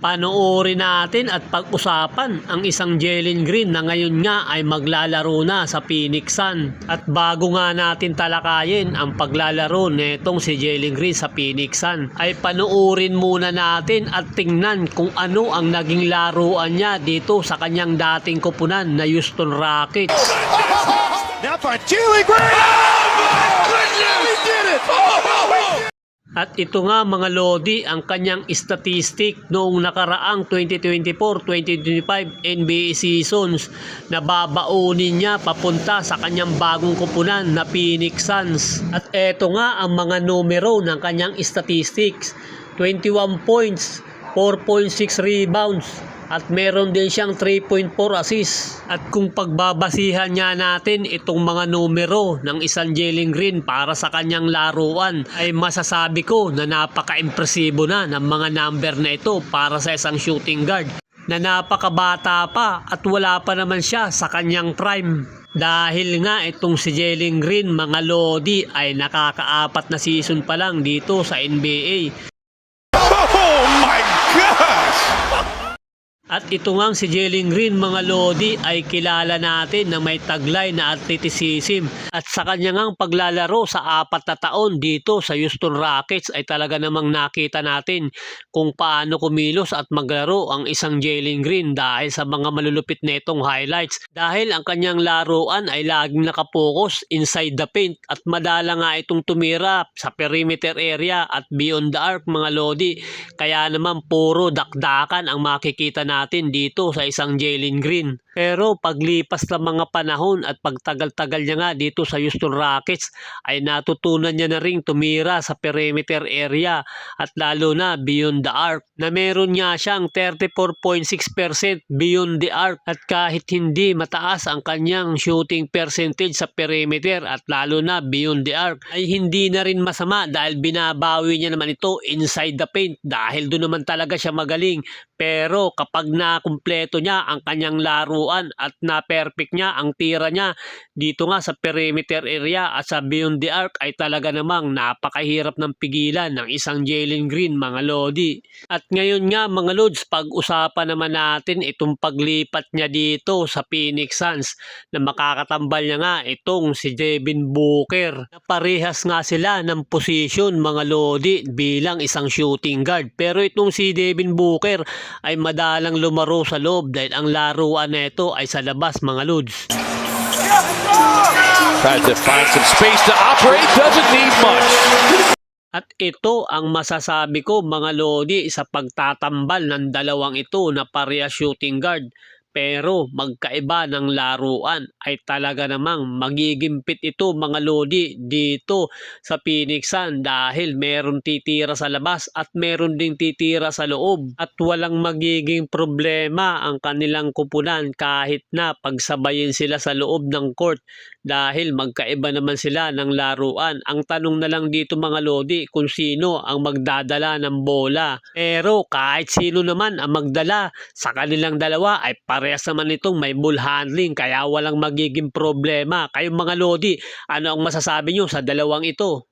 Panoorin natin at pag-usapan ang isang Jalen Green na ngayon nga ay maglalaro na sa Phoenix Sun. At bago nga natin talakayin ang paglalaro netong si Jalen Green sa Phoenix Sun, ay panoorin muna natin at tingnan kung ano ang naging laruan niya dito sa kanyang dating kupunan na Houston Rockets. Now for Jalen Green. Oh my goodness! He did it! Oh, At ito nga mga Lodi ang kanyang statistic noong nakaraang 2024-2025 NBA seasons na babaunin niya papunta sa kanyang bagong kupunan na Phoenix Suns. At ito nga ang mga numero ng kanyang statistics. 21 points, 4.6 rebounds, at meron din siyang 3.4 assists. At kung pagbabasihan niya natin itong mga numero ng isang Jalen Green para sa kanyang laruan, ay masasabi ko na napaka-impresibo na ng mga number na ito para sa isang shooting guard na napakabata pa at wala pa naman siya sa kanyang prime. Dahil nga itong si Jalen Green mga Lodi ay nakakaapat na season pa lang dito sa NBA At ito ngang si Jalen Green mga Lodi ay kilala natin na may taglay na athleticism at sa kanya ngang paglalaro sa apat na taon dito sa Houston Rockets ay talaga namang nakita natin kung paano kumilos at maglaro ang isang Jalen Green dahil sa mga malulupit netong highlights. Dahil ang kanyang laruan ay laging nakapokus inside the paint at madala nga itong tumira sa perimeter area at beyond the arc mga Lodi. Kaya naman puro dakdakan ang makikita natin dito sa isang Jalen Green. Pero paglipas ng mga panahon at pagtagal-tagal niya nga dito sa Houston Rockets ay natutunan niya na ring tumira sa perimeter area at lalo na beyond the arc na meron niya siyang 34.6% beyond the arc at kahit hindi mataas ang kanyang shooting percentage sa perimeter at lalo na beyond the arc ay hindi na rin masama dahil binabawi niya naman ito inside the paint. Dahil doon naman talaga siya magaling pero kapag nakumpleto niya ang kanyang laruan at na-perfect niya ang tira niya dito nga sa perimeter area at sa beyond the arc ay talaga namang napakahirap ng pigilan ng isang Jalen Green mga Lodi. At ngayon nga mga Lods, pag-usapan naman natin itong paglipat niya dito sa Phoenix Suns na makakatambal niya nga itong si Devin Booker. Na parehas nga sila ng position mga Lodi bilang isang shooting guard. Pero itong si Devin Booker ay madalang lumaro sa loob dahil ang laruan nito ay sa labas mga Lods. Tries to find some space to operate, doesn't need much. At ito ang masasabi ko mga Lodi sa pagtatambal ng dalawang ito na pareha shooting guard. Pero magkaiba ng laruan ay talaga namang magigimpit ito mga Lodi dito sa Phoenix Sun dahil meron titira sa labas at meron ding titira sa loob at walang magiging problema ang kanilang kupunan kahit na pagsabayin sila sa loob ng court dahil magkaiba naman sila ng laruan. Ang tanong na lang dito mga Lodi kung sino ang magdadala ng bola. Pero kahit sino naman ang magdala sa kanilang dalawa ay parehas naman itong may ball handling kaya walang magiging problema. Kayong mga Lodi, ano ang masasabi nyo sa dalawang ito?